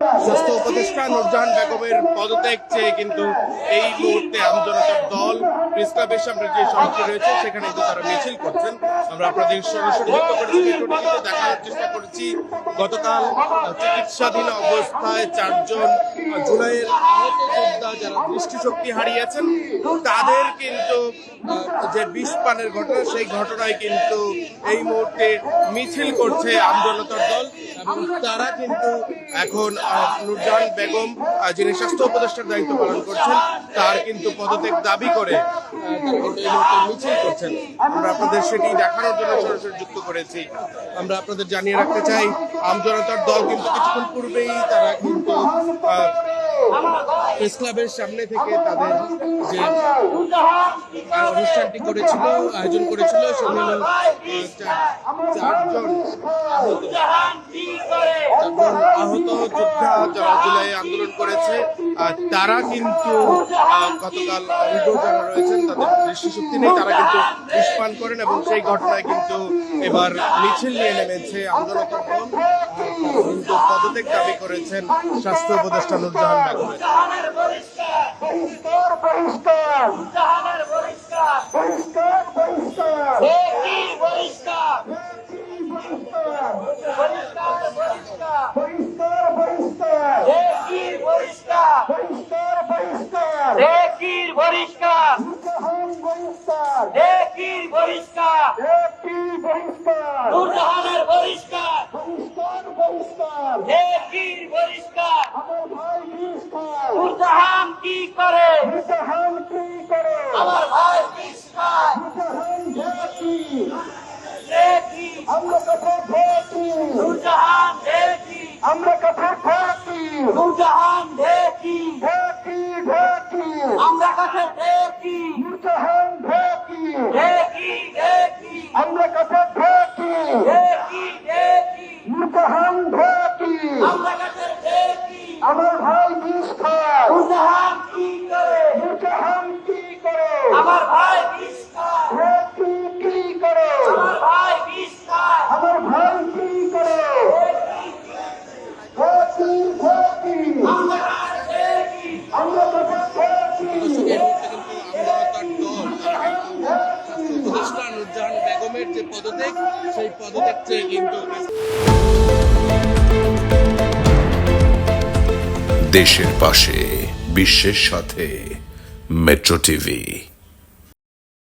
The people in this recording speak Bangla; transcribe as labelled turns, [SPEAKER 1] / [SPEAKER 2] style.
[SPEAKER 1] স্বাস্থ্য উপদেষ্টা নুরজাহান বেগমের পদত্যাগ চেয়ে কিন্তু এই মুহূর্তে আমজনতার দল প্রেস ক্লাবের সামনে যে সড়কটি রয়েছে। সেখানে কিন্তু তারা মিছিল করছেন। আমরা আপনাদের সরাসরি দেখানোর চেষ্টা করেছি। গতকাল চিকিৎসাধীন অবস্থায় চারজন জুলাইয়ের আহত যোদ্ধা যারা দৃষ্টিশক্তি হারিয়েছেন, তাদের কিন্তু, যে বিষ পানের ঘটনা, সেই ঘটনায় কিন্তু এই মুহূর্তে মিছিল করছে আমজনতার দল। তারা কিন্তু এখন নুরজাহান বেগম যিনি স্বাস্থ্য উপদেষ্টার দায়িত্ব পালন করছেন, তার কিন্তু পদত্যাগ দাবি করে মিছিল করছেন। আমরা আপনাদের সেটি দেখানোর জন্য সরাসরি যুক্ত করেছি। আমরা আপনাদের জানিয়ে রাখতে চাই, আমজনতার দল কিন্তু কিছুক্ষণ পূর্বেই তারা কিন্তু প্রেস ক্লাবের সামনে থেকে তাদের যে অনুষ্ঠানটি করেছিল আয়োজন করেছিল সেগুলো চারজন আহত যোদ্ধা যারা জুলাই আন্দোলন করেছে তারা কিন্তু গতকাল অন্ধ যারা রয়েছেন তাদের দৃষ্টিশক্তি নেই তারা কিন্তু নিষ্পান করেন এবং সেই ঘটনায় কিন্তু এবার মিছিল নিয়ে নেমেছে তারা কিন্তু পদত্যাগ দাবি করেছেন স্বাস্থ্য উপদেষ্টা নুরজাহান
[SPEAKER 2] বহিষ্কার বহিষ্কার।
[SPEAKER 3] জাহানের বহিষ্কার
[SPEAKER 2] বহিষ্কার বহিষ্কার
[SPEAKER 3] দেখি বহিষ্কার
[SPEAKER 2] বহিষ্কার
[SPEAKER 3] বহিষ্কার বহিষ্কার
[SPEAKER 2] বহিষ্কার বহিষ্কার
[SPEAKER 3] দেখি বহিষ্কার
[SPEAKER 2] বহিষ্কার বহিষ্কার
[SPEAKER 3] দেখি বহিষ্কার
[SPEAKER 2] জাহান বহিষ্কার
[SPEAKER 3] দেখি বহিষ্কার
[SPEAKER 2] একটি বহিষ্কার
[SPEAKER 3] নূরজাহানের বহিষ্কার
[SPEAKER 2] বহিষ্কার বহিষ্কার
[SPEAKER 3] দেখি বহিষ্কার
[SPEAKER 2] আমার ভাই বহিষ্কার
[SPEAKER 3] নূরজাহান কি করে?
[SPEAKER 2] জাহান কি করে?
[SPEAKER 3] আমার ভাই বহিষ্কার
[SPEAKER 2] জাহান ঘাটি
[SPEAKER 3] দেখি
[SPEAKER 2] আমরা কাছে ঘাটি
[SPEAKER 3] নূরজাহান দেখি
[SPEAKER 2] আমরা কাছে ঘাটি
[SPEAKER 3] নূরজাহান দেখি
[SPEAKER 2] ঘাটি ঘাটি
[SPEAKER 3] আমরা
[SPEAKER 2] জাহান ঘাটি
[SPEAKER 3] দেখি দেখি
[SPEAKER 2] আমরা কাছে ঘাটি
[SPEAKER 3] দেখি দেখি
[SPEAKER 2] জাহান ঘাটি
[SPEAKER 3] আমরা কাছে দেখি
[SPEAKER 2] আমার ভাই বিস্তার
[SPEAKER 3] নূরজাহান কি করে
[SPEAKER 2] জাহান কি করে
[SPEAKER 3] আমার ভাই বহিষ্কার
[SPEAKER 2] ঘাটি কি করে
[SPEAKER 3] আমার ভাই বহিষ্কার
[SPEAKER 2] আমার ভাই কি করে ঘাটি ঘাটি
[SPEAKER 3] আমরা কাছে দেখি
[SPEAKER 2] আমরা কাছে ঘাটি
[SPEAKER 1] এই মুহূর্তে কিন্তু আমজনতার দল তারা কিন্তু স্বাস্থ্য উপদেষ্টা নুরজাহান বেগমের যে পদত্যাগ সেই পদত্যাগ চেয়ে কিন্তু
[SPEAKER 4] দেশের পাশে বিশ্বের সাথে মেট্রো টিভি